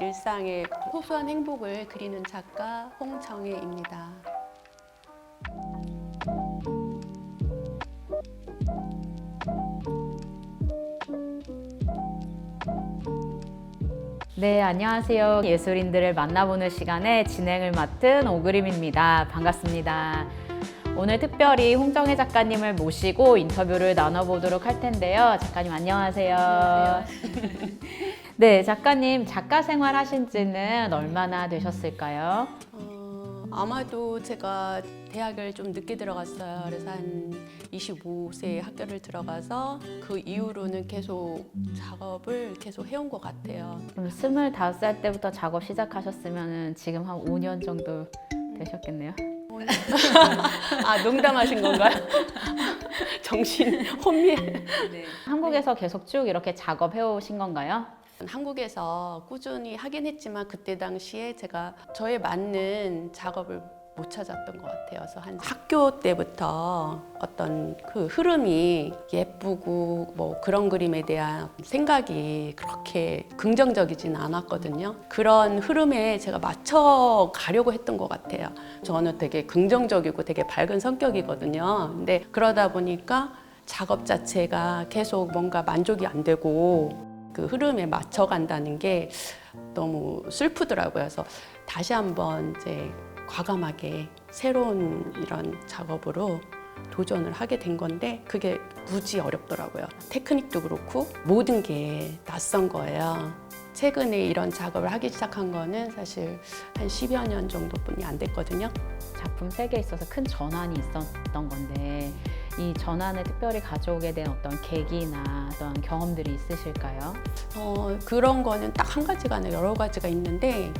일상의 소소한 행복을 그리는 작가 홍정혜입니다. 네, 안녕하세요. 예술인들을 만나보는 시간에 진행을 맡은 오그림입니다. 반갑습니다. 오늘 특별히 홍정혜 작가님을 모시고 인터뷰를 나눠보도록 할 텐데요. 작가님 안녕하세요. 네, 작가님 작가 생활 하신 지는 얼마나 되셨을까요? 어, 아마도 제가 대학을 좀 늦게 들어갔어요. 그래서 한 25세에 학교를 들어가서 그 이후로는 계속 작업을 계속 해온 것 같아요. 그럼 25살 때부터 작업 시작하셨으면 지금 한 5년 정도 되셨겠네요. 아 농담하신 건가요? 정신 혼미해. 한국에서 계속 쭉 이렇게 작업해 오신 건가요? 한국에서 꾸준히 하긴 했지만 그때 당시에 제가 저에 맞는 작업을 못 찾았던 것 같아요. 한 학교 때부터 어떤 그 흐름이 예쁘고 뭐 그런 그림에 대한 생각이 그렇게 긍정적이진 않았거든요. 그런 흐름에 제가 맞춰 가려고 했던 것 같아요. 저는 되게 긍정적이고 되게 밝은 성격이거든요. 근데 그러다 보니까 작업 자체가 계속 뭔가 만족이 안 되고 그 흐름에 맞춰 간다는 게 너무 슬프더라고요. 그래서 다시 한번 이제 과감하게 새로운 이런 작업으로 도전을 하게 된 건데 그게 무지 어렵더라고요. 테크닉도 그렇고 모든 게 낯선 거예요. 최근에 이런 작업을 하기 시작한 거는 사실 한 10여 년 정도뿐이 안 됐거든요. 작품 세계에 있어서 큰 전환이 있었던 건데 이 전환을 특별히 가져오게 된 어떤 계기나 어떤 경험들이 있으실까요? 어, 그런 거는 딱 한 가지가 아니라 여러 가지가 있는데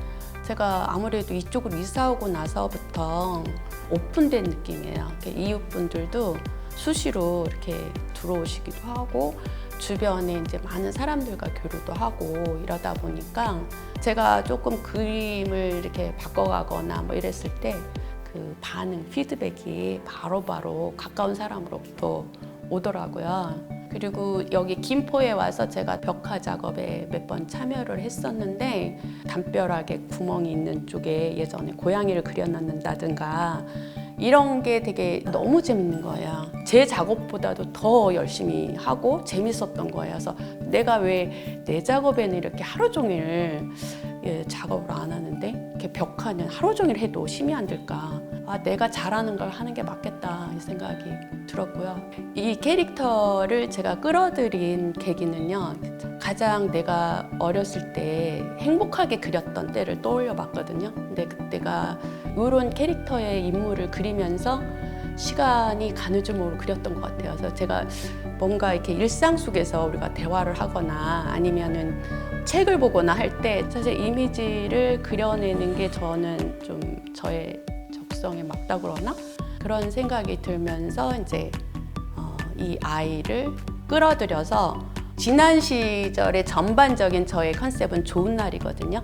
제가 아무래도 이쪽으로 이사 오고 나서부터 오픈된 느낌이에요. 이웃분들도 수시로 이렇게 들어오시기도 하고 주변에 이제 많은 사람들과 교류도 하고 이러다 보니까 제가 조금 그림을 이렇게 바꿔가거나 뭐 이랬을 때 그 반응, 피드백이 바로 바로 가까운 사람으로부터 오더라고요. 그리고 여기 김포에 와서 제가 벽화 작업에 몇 번 참여를 했었는데 담벼락에 구멍이 있는 쪽에 예전에 고양이를 그려놨는다든가 이런 게 되게 너무 재밌는 거예요. 제 작업보다도 더 열심히 하고 재밌었던 거예요. 그래서 내가 왜 내 작업에는 이렇게 하루 종일 예, 작업을 안 하는데 이렇게 벽화는 하루 종일 해도 힘이 안 들까? 아, 내가 잘하는 걸 하는 게 맞겠다 이 생각이 들었고요. 이 캐릭터를 제가 끌어들인 계기는요. 가장 내가 어렸을 때 행복하게 그렸던 때를 떠올려 봤거든요. 근데 그때가 이런 캐릭터의 인물을 그리면서 시간이 모르고 그렸던 것 같아요. 그래서 제가 뭔가 이렇게 일상 속에서 우리가 대화를 하거나 아니면은 책을 보거나 할 때 사실 이미지를 그려내는 게 저는 좀 저의 적성에 맞다 그러나 그런 생각이 들면서 이제 어, 이 아이를 끌어들여서 지난 시절의 전반적인 저의 컨셉은 좋은 날이거든요.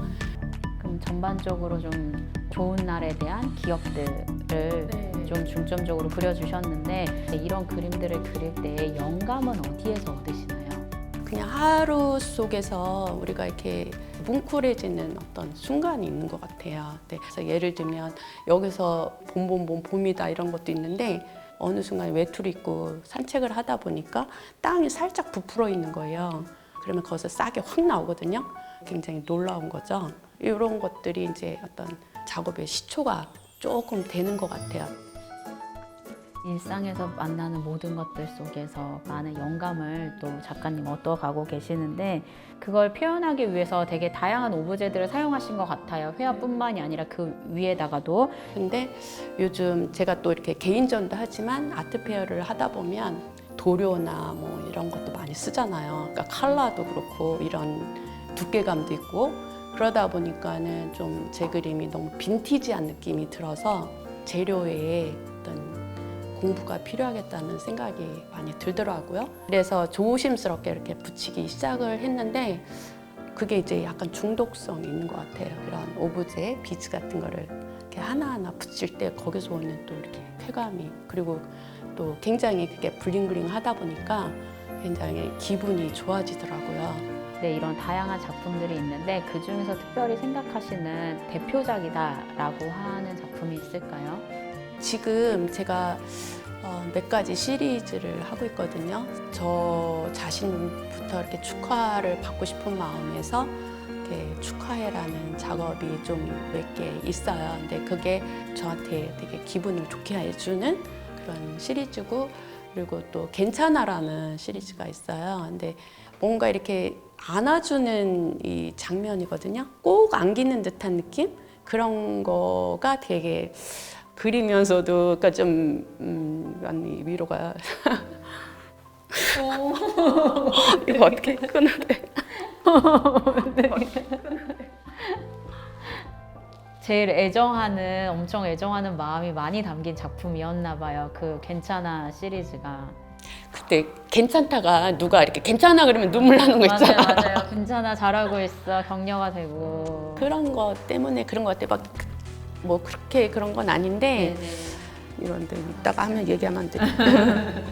그럼 전반적으로 좀 좋은 날에 대한 기억들을 네. 좀 중점적으로 그려주셨는데 이런 그림들을 그릴 때 영감은 어디에서 얻으시나요? 그냥 하루 속에서 우리가 이렇게 뭉클해지는 어떤 순간이 있는 것 같아요. 네, 그래서 예를 들면 여기서 봄봄봄 봄이다 이런 것도 있는데 어느 순간 외투를 입고 산책을 하다 보니까 땅이 살짝 부풀어 있는 거예요. 그러면 거기서 싹이 확 나오거든요. 굉장히 놀라운 거죠. 이런 것들이 이제 어떤 작업의 시초가 조금 되는 것 같아요. 일상에서 만나는 모든 것들 속에서 많은 영감을 또 작가님 얻어가고 계시는데 그걸 표현하기 위해서 되게 다양한 오브제들을 사용하신 것 같아요. 회화뿐만이 아니라 그 위에다가도 근데 요즘 제가 또 이렇게 개인전도 하지만 아트 페어를 하다 보면 도료나 뭐 이런 것도 많이 쓰잖아요. 그러니까 컬러도 그렇고 이런 두께감도 있고 그러다 보니까는 좀 제 그림이 너무 빈티지한 느낌이 들어서 재료에 어떤 공부가 필요하겠다는 생각이 많이 들더라고요. 그래서 조심스럽게 이렇게 붙이기 시작을 했는데 그게 이제 약간 중독성이 있는 것 같아요. 그런 오브제, 비즈 같은 거를 이렇게 하나하나 붙일 때 거기서 오는 또 이렇게 쾌감이 그리고 또 굉장히 그게 블링블링 하다 보니까 굉장히 기분이 좋아지더라고요. 네, 이런 다양한 작품들이 있는데 그 중에서 특별히 생각하시는 대표작이다라고 하는 작품이 있을까요? 지금 제가 어, 몇 가지 시리즈를 하고 있거든요. 저 자신부터 이렇게 축하를 받고 싶은 마음에서 이렇게 축하해라는 작업이 좀 몇 개 있어요. 근데 그게 저한테 되게 기분을 좋게 해주는 그런 시리즈고 그리고 또 괜찮아라는 시리즈가 있어요. 근데 뭔가 이렇게 안아주는 이 장면이거든요. 꼭 안기는 듯한 느낌? 그런 거가 되게 그리면서도 그러니까 좀 음, 많이 위로가 이거 어떻게 끊어야 돼? 제일 애정하는 엄청 애정하는 마음이 많이 담긴 작품이었나 봐요. 그 괜찮아 시리즈가. 그때 괜찮다가 누가 이렇게 괜찮아 그러면 눈물 나는 거 맞아요, 있잖아. 맞아요. 괜찮아 잘하고 있어 격려가 되고. 그런 거 때문에 그런 것 같아. 막 뭐 그렇게 그런 건 아닌데 네네. 이런데 이따가 하면 얘기하면 안 돼.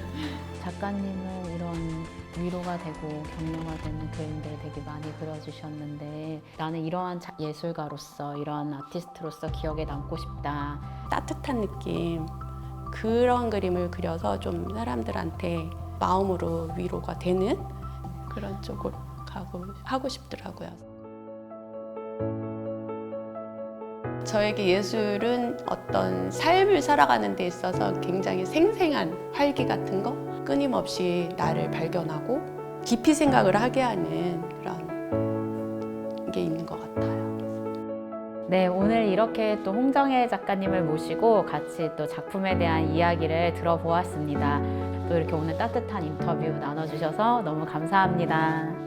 작가님은 이런 위로가 되고 격려가 되는 그림들 되게 많이 그려주셨는데 나는 이러한 자- 예술가로서 이러한 아티스트로서 기억에 남고 싶다. 따뜻한 느낌 그런 그림을 그려서 좀 사람들한테 마음으로 위로가 되는 그런 쪽으로 가고 하고 싶더라고요. 저에게 예술은 어떤 삶을 살아가는 데 있어서 굉장히 생생한 활기 같은 거 끊임없이 나를 발견하고 깊이 생각을 하게 하는 그런 게 있는 것 같아요. 네, 오늘 이렇게 또 홍정혜 작가님을 모시고 같이 또 작품에 대한 이야기를 들어보았습니다. 또 이렇게 오늘 따뜻한 인터뷰 나눠주셔서 너무 감사합니다.